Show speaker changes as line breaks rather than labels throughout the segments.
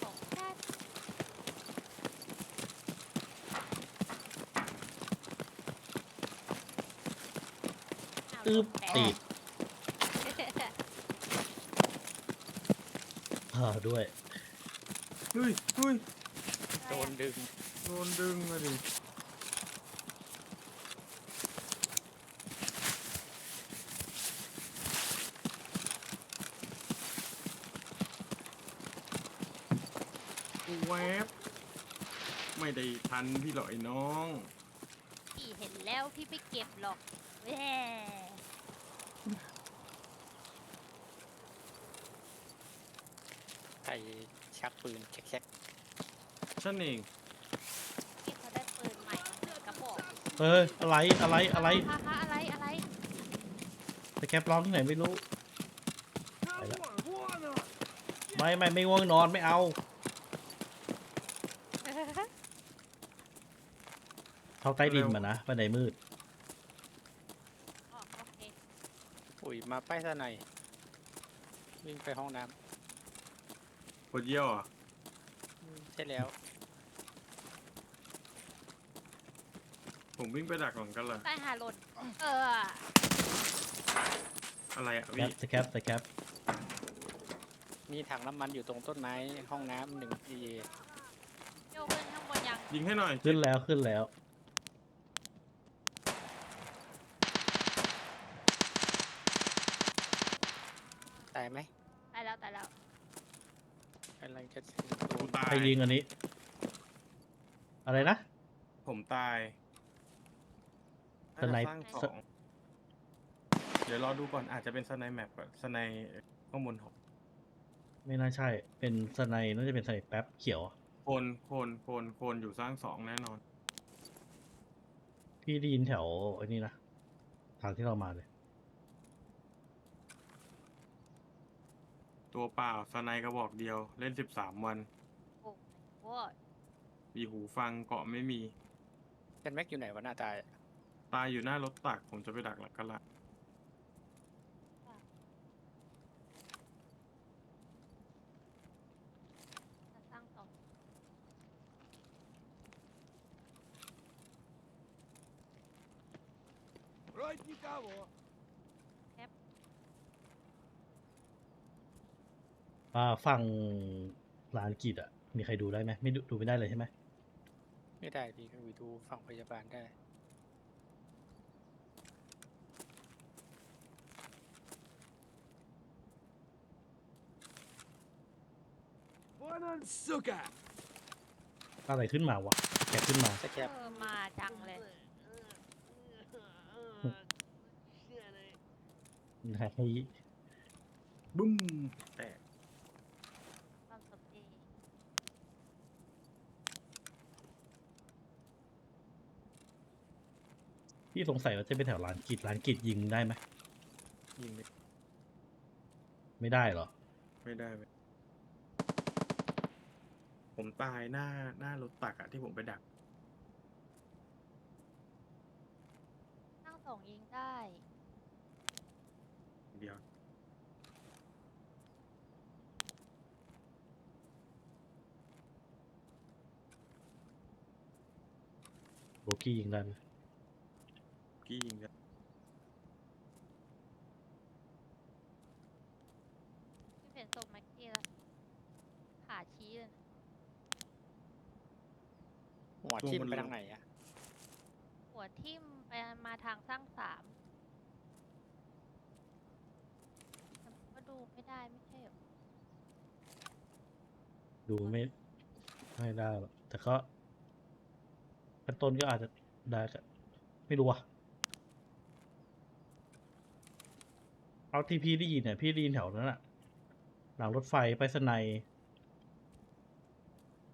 ของแค่
อึบติดอ่าด้วย
เฮ้ยเฮ้ย
โดนดึง
โดนดึงมาดิ แวบไม่ได้ทันพี่หรอกไอ้น้อง
พี่เห็นแล้วพี่ไม่เก็บหรอกแหม
ใครชักปืนแคก
ฉันเอง
พี่เขาได้ปืนใหม่มาหนึ่งกระบอก
เฮ้ยอะไรอะไรอะไร
ฮะฮะอะไรอะไร
แต่แคปร้องที่ไหนไม่รู้ ไปละไม่ไม่ไม่ง่วงนอนไม่เอา เข้าใต้ดินมานะบันไดมืด
อ๋อโอเค
ๆอุ้ยมาป้ายซะหน่อยวิ่งไปห้องน้
ปวดเยี่ยวอะำ
ใช่แล้ว
ผมวิ่งไปดักหลังกันเลย
ใต้หาหล่นเออ
อะไรอะ
แค
พี่
ปสแคปสแคป
มีถังน้ำมันอยู่ตรงต้นไม้ห้องน้ำหนึ่งที
โยกขึ้นข้างบนยัง
ยิงให้หน่อย
ขึ้นแล้วขึ้นแล้ว
ตายไหม
ตายแล้วตายแล้ว
กำลังจะถึง
ผ
ตัว
มตาย
ใค รยิงอันนี้ อะไรนะ
ผมตาย
สไนป์
น่าจะสร้างสองเดี๋ยวรอดูก่อนอาจจะเป็นสไนแมปก่อนสไนข้างบนหอ
ไม่น่าใช่ เป็นสไนน่าจะเป็นสไนแป๊บเขียว
โคนโคนโคนโคนอยู่สร้างสองแน่นอน
พี่ได้ยินแถวไอ้นี่นะ ทางที่เรามาเลย
ตัวเปล่าสไนกระบอกเดียวเล่นสิบสามวัน
โอ้โห
มีหูฟังเกาะไม่มี
เป็นแม็กอยู่ไหนวะหน้าตาย
ตายอยู่หน้ารถตักผมจะไปดักหลักกะละ
จะสร้างต่อ
อ่าฝั่งร้านกิจอะ มีใครดูได้ไหมไม่ดูดูไม่ได้เลยใช่ไหม
ไม่ได้พี่ก็ไปดูฝั่งพยาบาลได้
อะไรขึ้นมาวะแกขึ้นมา
สแค
เอ
ป
อมาจังเลย
ให้
บึ้มแตก
ความสมดี
พี่สงสัยว่าจะเป็นแถวร้านกิจร้านกิจยิงได้ไหม
ยิงไม่
ไม่ได้เหรอ
ไม่ได้เลยผมตายหน้าหน้ารถตักอะที่ผมไปดัก
สร้างสองยิงได้
เดียว
โบกี้ยิงได้ไหม
กี้ยิงกัน
พี่เห็นศพแม็กกี้แล้วขาชี้เลยนะ
หัวทิ่มไปทางไหนอะ
หัวทิ่มไปมาทางสร้างสามแต่มันก็ดูไม่ได้ไม่ใช่เหรอ
ดูไม่ไม่ได้หรอกแต่ก็ขั้นต้นก็อาจจะได้ก็ไม่รู้ว่ะ เอาที่พี่ได้ยินเนี่ยพี่ได้ยินแถวนั้นอะหลังรถไฟไปสไนย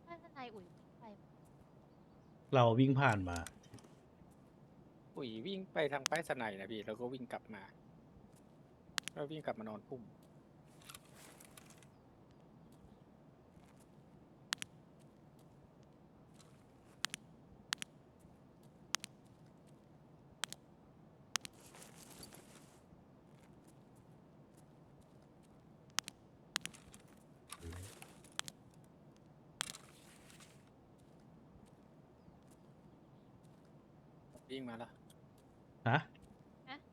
ไม่เป็นไรอุ๋ยไป
เราวิ่งผ่านมา
อุ้ยวิ่งไปทางป้ายสไนนะพี่ แล้วก็วิ่งกลับมา แล้ววิ่งกลับมานอนพุ่ม วิ่งมาแล้ว
ฮะ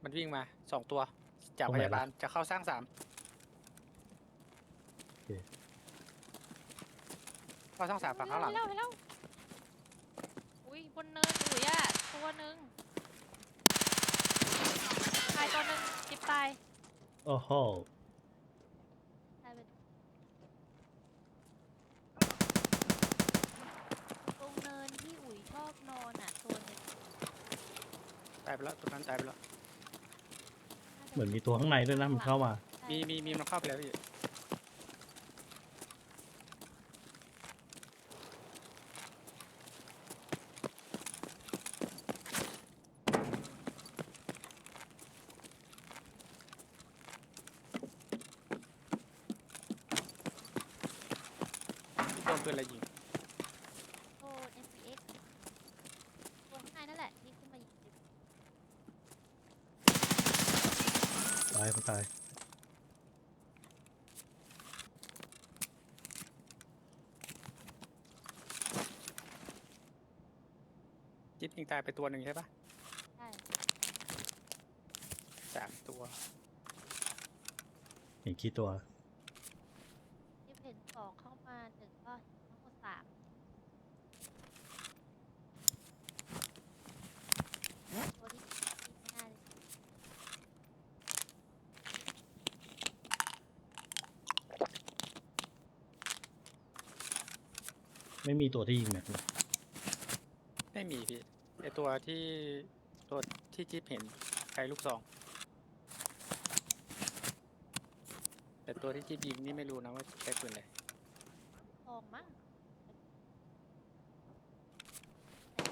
มันวิ่งมาสองตัว จาก
ตรง
พ
ไหน
ยาบาล
ล่ะ
จะเข้าสร้างสาม
โอเค
เข้าสร้างสามฝั่งข้างหลัง
เห็นแล้วเห็นแล้วอุ้ยบนเนินอุ๋ยอะตัวหนึ่งตายตัวหนึ่งจิบตาย
โอ้โห
ตายไปตรงเนินที่อุ๋ยชอบนอนอะตัวหนึง
ตายไปแล้วตัวนั้นตายไปแล้วา
จะ
เหมือนมีตัวข้างในด้วยนะมันเข้ามา
ใช่
มีมีมีมันเข้าไปแล้วพี่โดนปืนอะไรยิง
โอ้ MPX ตัวข้างในนั่นแหละที่ขึ้นมายิงจิบ
ตายมันตาย
จิ๊บยิงตายไปตัวหนึ่งใช่ปะ
ใช่
สามตัว
เห็นกี่ตัว
จิบเห็นสองเข้ามาหนึ่งก็ทั้งหมดสามตัวที่ที่ไม่น่าเลย
ไม่มีตัวที่ยิงแม็กเลย
ไม่มีพี่ ไอตัวที่ตัวที่จิ๊บเห็นใครลูกซอง แต่ตัวที่จิ๊บยิงนี่ไม่รู้นะว่าใช้ปืนอะไร
ทองมั้ง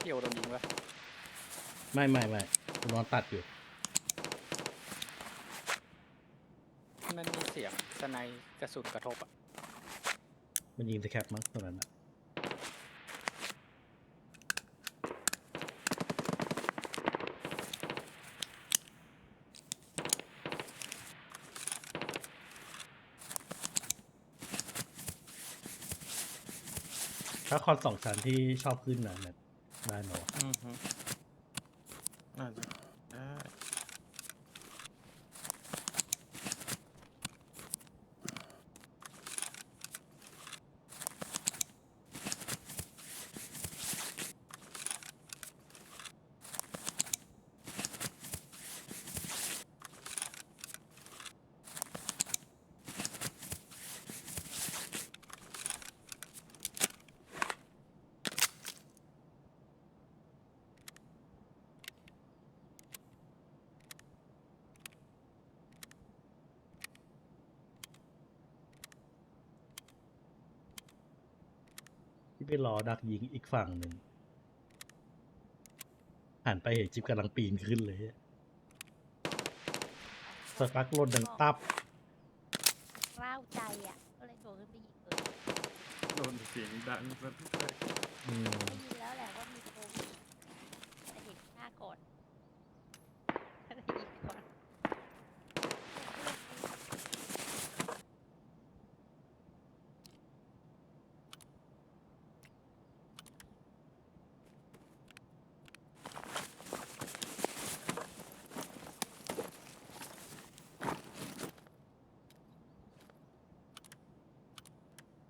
เกี่ยวโดนยิงปะ
ไม่ไม่ไม่กูนอนตัดอยู่
มันมีเสียงสไนด์กระสุนกระทบอะ
มันยิงสแคปมั้งตัวนั้นอะ ถ้าคอนสองชั้นที่ชอบขึ้นนะแบบได้เนอะ ที่ไปรอดักยิงอีกฝั่งหนึ่งหันไปเห็นจิ๊บกำลังปีนขึ้นเลยอะสปักลนดังตับ
กล้าวใจอะ ก็เลยโดดขึ้นไปยิงเลย
โดนเสียงดังซะด้วย
อืม
ได้ยินแล้วแหละว่ามีโควิดแต่เห็นหน้าก่อนก็เลยยิงก่อน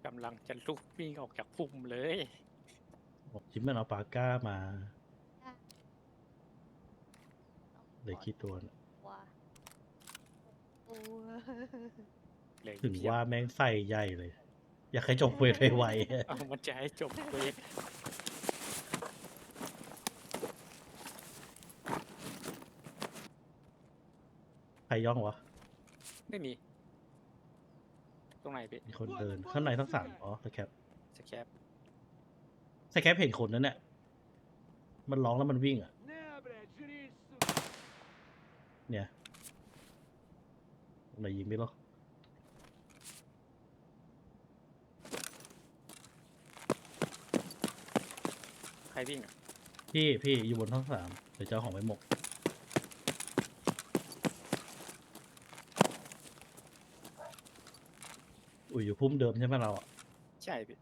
กำลังจะลุกวิ่งออกจากปุ่มเลย
บอกจิ๊บมันเอาปากก้ามา
ค่ะ
เหลยกี่ตัวน่ะ
ตัวโอ้
เลย
ถึง
เพียบ
ว่าแม่งใส่ใหญ่เลย อยากให้จบเวทไวๆอะ
เอามันจะให้จบเวท
ใครย่องวะ
ไม่มีต รงไหนพี่
มีคนเดินข้างในทั้งสามอ๋อสแคป
สแคป
สแคปเห็นคนนั้นเนี่ยมันร้องแล้วมันวิ่งอะ เนี่ยไหนยิงไม่หรอ
ใครวิ่งอะ
พี่พี่อยู่บนทั้งสามเดี๋ยวจะเอาของไปหมก อุ้ยอยู่พุ่มเดิมใช่ไหมเราอะ
ใช่พี่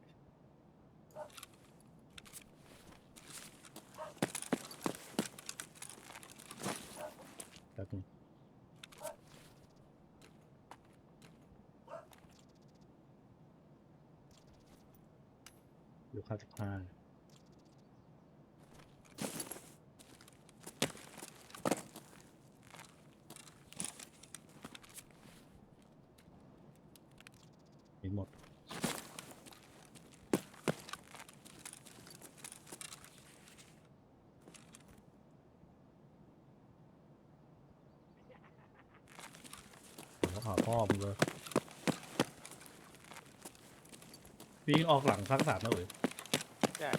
ห้าสิบห้ามีหมด ผมก็หาพ่อมึงเลยวิ่งออกหลังทั้งสามนะเว้ย
ใช่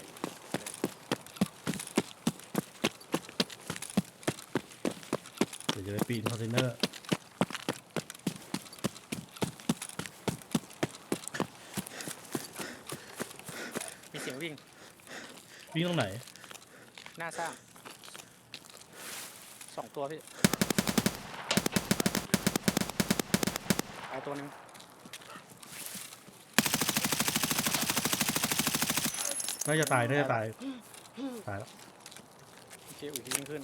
เดี๋ยวจะไปปีนคอนเทนเนอร์
มีเสียงวิ่ง
วิ่งตรงไหน
หน้าสร้างสองตัวพี่ ตายตัวหนึ่ง
น่าจะตายน่าจะตายตายแล้ว
โอเคอุ้ยวิ่งขึ้น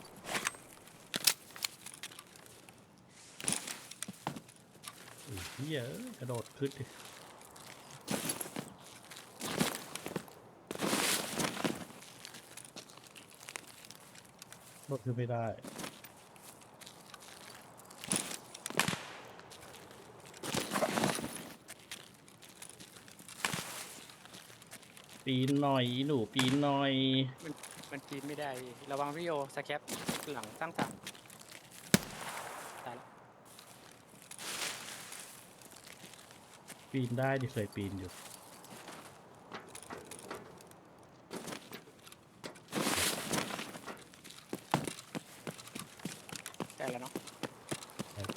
อุ้ยเฮียเอ้ยกระโดดขึ้นดิรถขึ้นไม่ได้ ปีนหน่อยอีหนูปีนหน่อย
มันปีนไม่ได้พี่ระวังพี่โอสแคปหลังตั้งสามตายแล้ว
ปีนได้ดิเคยปีนอยู่
ได้แล้วเนาะ
ครับ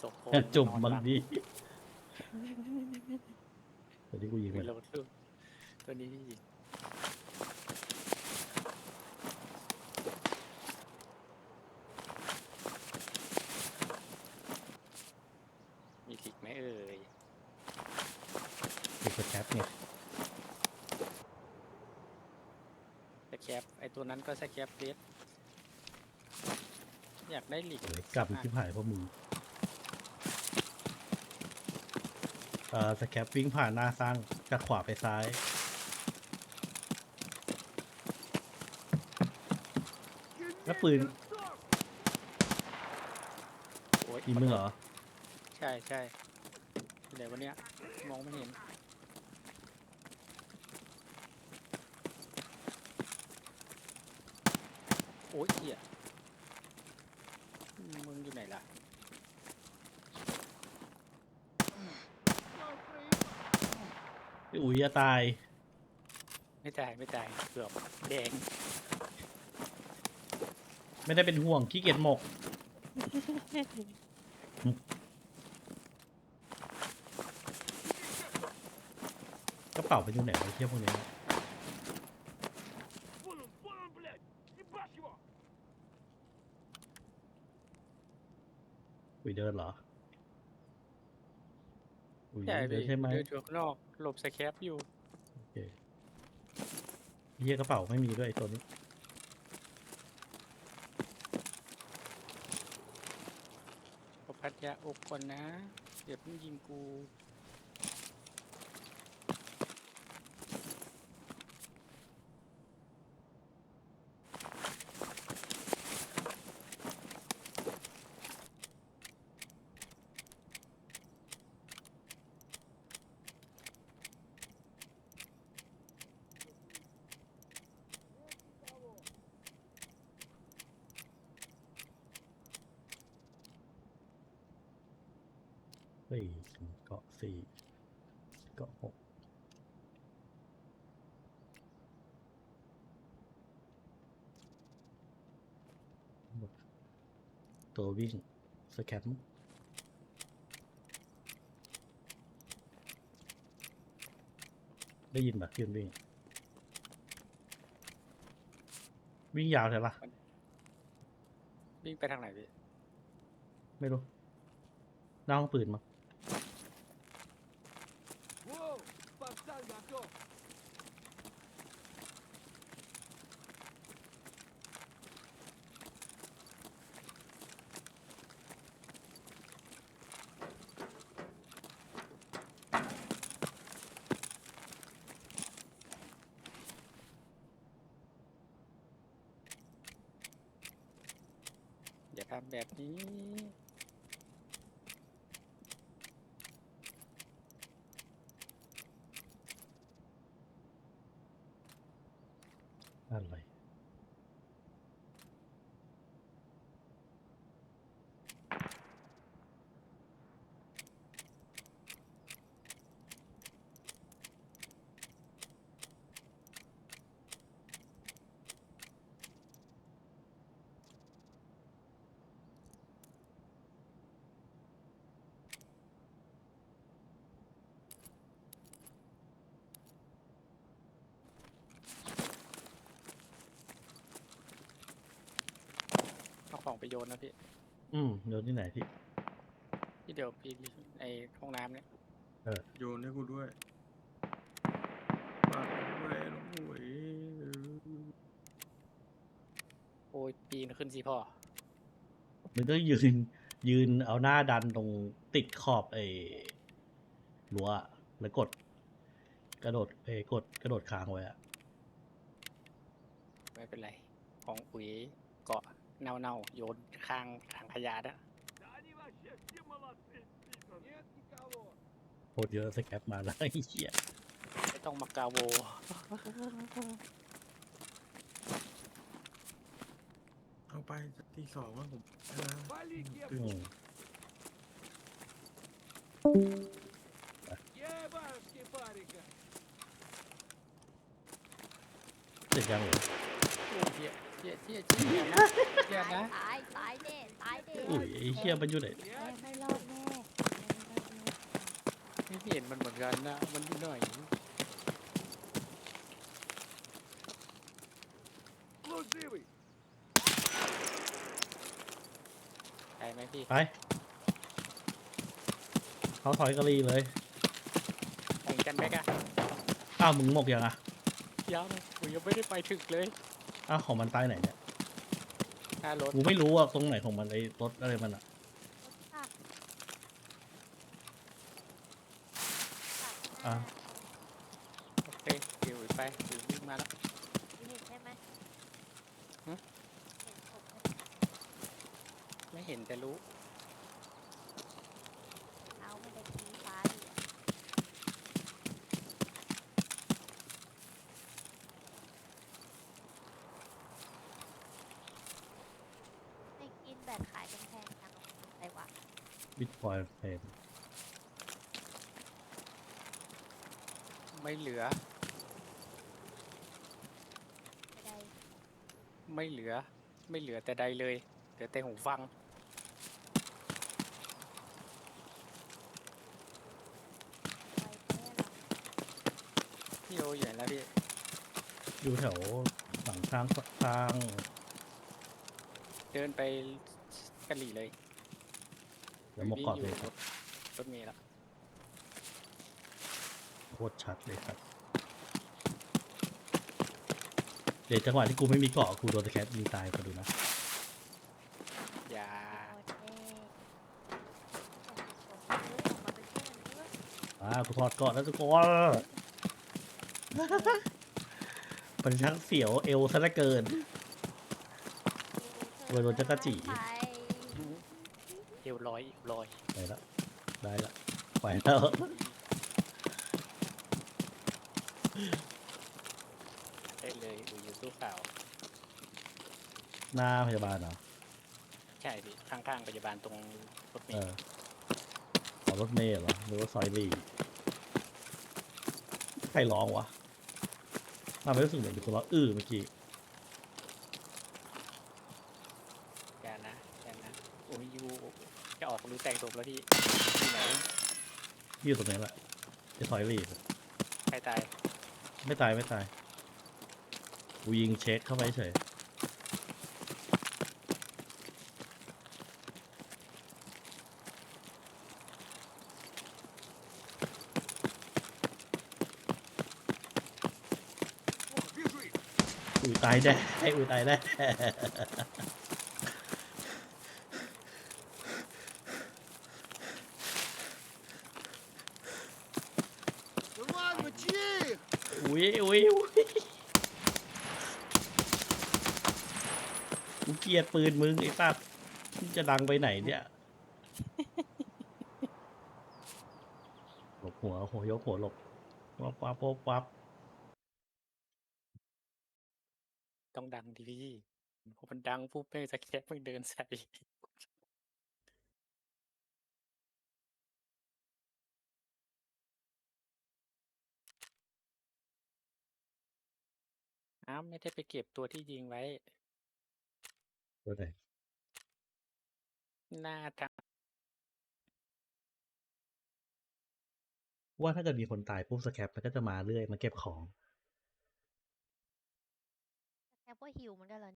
ศพโผล่
จุ่ม
นอน
มัน
หลับ
ดีตัวที่กูยิง
มี
มัน
โหลดรูปตัวนี้พี่ยิงมีทิกไหมเอ่ย
ติดสแคปเนี่ย
สแคปไอตัวนั้นก็สแคปเดสอยากได้หลีก
เดี๋ยวกลับที่หายเพราะมึง เอ่อสแคปวิ่งผ่านหน้าสร้างจากขวาไปซ้าย แล้วปืน
โอ้ย
ยิงมึงเหรอ
ใช่ใช่เดี๋ยววันเนี้ยมองไม่เห็น โอ้ยเหี้ยมึงอยู่ไหนล่ะ
อุ้ยจะตาย
ไม่ตายไม่ตายเกือบแดง
ไม่ได้เป็นห่วงขี้เกียจหมก กระเป๋าไปอยู่ไหนวะไอ้เที่ยพวกนี้ อุ้ยเดินเหรออุ้ย
ใช่
เดิ
พี่
นใช่ไหม
เดินอยู่ข้างนอกหลบสแคปอยู่
โอเคเฮียกระเป๋าไม่มีด้วยไอ้ตัวนี้
ขอพัดยาอกก่อนนะเดี๋ยวเพิ่งยิงกู
เฮ้ยเกาะสี่เกาะหกตัววิ่งสแคปได้ยินปะเพื่อนวิ่ง วิ่งยาวใช่ปะ
วิ่งไปทางไหนพี่
ไม่รู้หน้าห้องปืนมั้ง
ทำแบบนี้ ของไปโยนนะพี่
อืมเดี๋ยวที่ไหนที่
ที่เดียวพี่ไอห้องน้ำเนี่ย
โยนให้กูด้วยฝากด้วยน้องหวย
โอ้ยปีนขึ้นสิพ่อ
มันต้องยืน ยืนเอาหน้าดันตรงติดขอบไอ้รั้วอะแล้วกด กระโดดเอ้ยกดกระโดดค้างไว้อะ
ไม่เป็นไร ของอุ๋ยเกาะ เน่าๆโยนข้างถังขยะนะ
Да они вообще все молодцы, пидоры. Нет никого.
โคตรเยอะสแคปมาแล้ว ไอ้เหี้ย
ไม่ต้องมากาโว
เอาไปสักทีสองว่าผมนะ
Вали
อื
кепку.
ม
Ебашки парика.
เสร็จยังเหรอ
โอ้ย
โอ้
ยไอ้เชี่ยมันอยู่ไหน
ไม่
เห็นมันเหมือนกันนะมันนิดหน่อยไปไหมพี่
ไปเขาถอยกะลีเลย
แข่งกันไหมกะ
อ้าวมึงหมกยังอะ
ยังผมยังไม่ได้ไปถึงเลย
อ้าวของมันตายไหนเนี่ย
หน้ารถ
กูไม่รู้อะตรงไหนของมันไอ้รถอะไรมันอะ
รถตัก
อะ
โอเคเดี๋ยวอุ๋ยไปอุ๋ยวิ่งมาแล้ว
เห็นใช่ไหม
ฮะ
เห็นศพไหม
ไม่เห็นแต่รู้
เอาไม่ได้ชี้ฟ้าดิอะให้กินแบตขายเป็นแพงจังอะไรวะ
บิตคอยเฟน
ไม่เหลือ
ไม่ได้
ไม่เหลือ ไม่เหลือแต่ใดเลย เหลือแต่หูฟัง
ไวแน่หรอ
พี่โออยู่ไหนแล้วพี่
อยู่แถวหลังทางทาง
เดินไปกะหรี่เลย
เดี๋ยวหมกกรอบเลย
วิ่ง
ครับ
รถเมล์ละ
โคตรชัดเลยครับ เดี๋ยวจังหวะที่กูไม่มีเกาะกูโดนตะแคปยิงตายก็ดูนะ
อย่า
โอเคส่งส่งซื้อออกมาเป็นเพื่อนเพื่อน
อ่ากูถอดเกาะแล้วทุกคนมันช่างเสียวเอวซะเหลือเกิน เวโรจักรจี
ไป
เอวลอยเอวลอย
ไปแล้วได้ละไปแล้ว
ได้เลยอุยอยู่ตู้ข่าว
หน้าพยาบาลเหรอ
ใช่พี่ข้างๆพยาบาลตรงรถเม
เออ
ล์
ขอรถเมล์เหรอหรือว่าซอยลีใครร้องวะทำให้รู้สึกเหมือนมีคนร้องอื้อเมื่อกี้
อย่านะอย่านะโอ้ยยูจะ ศพแล้วพี่
อยู่ตรงไหนละจะถอยรีบ
ใครตาย
ไม่ตายไม่ตายกูยิงเช็คเข้าไปเฉยอูตายได้อูตายได้ กียดปืนมึงไอ้สัตว์มึงจะดังไปไหนเนี่ยหลบหัวหัวยกหัวหลบวับวับวับวับ
ต้องดังดีพี่พอมันดังปุ๊บเพ่งสแคปเพิ่งเดินใส่ อ้าวไม่ได้ไปเก็บตัวที่ยิงไว้
ตัวไหน
หน้าทาง
ว่าถ้าเกิดมีคนตายปุ๊บสแคปมันก็จะมาเรื่อยมาเก็บของ
แคปว่าหิวเหมือนกันเหรอ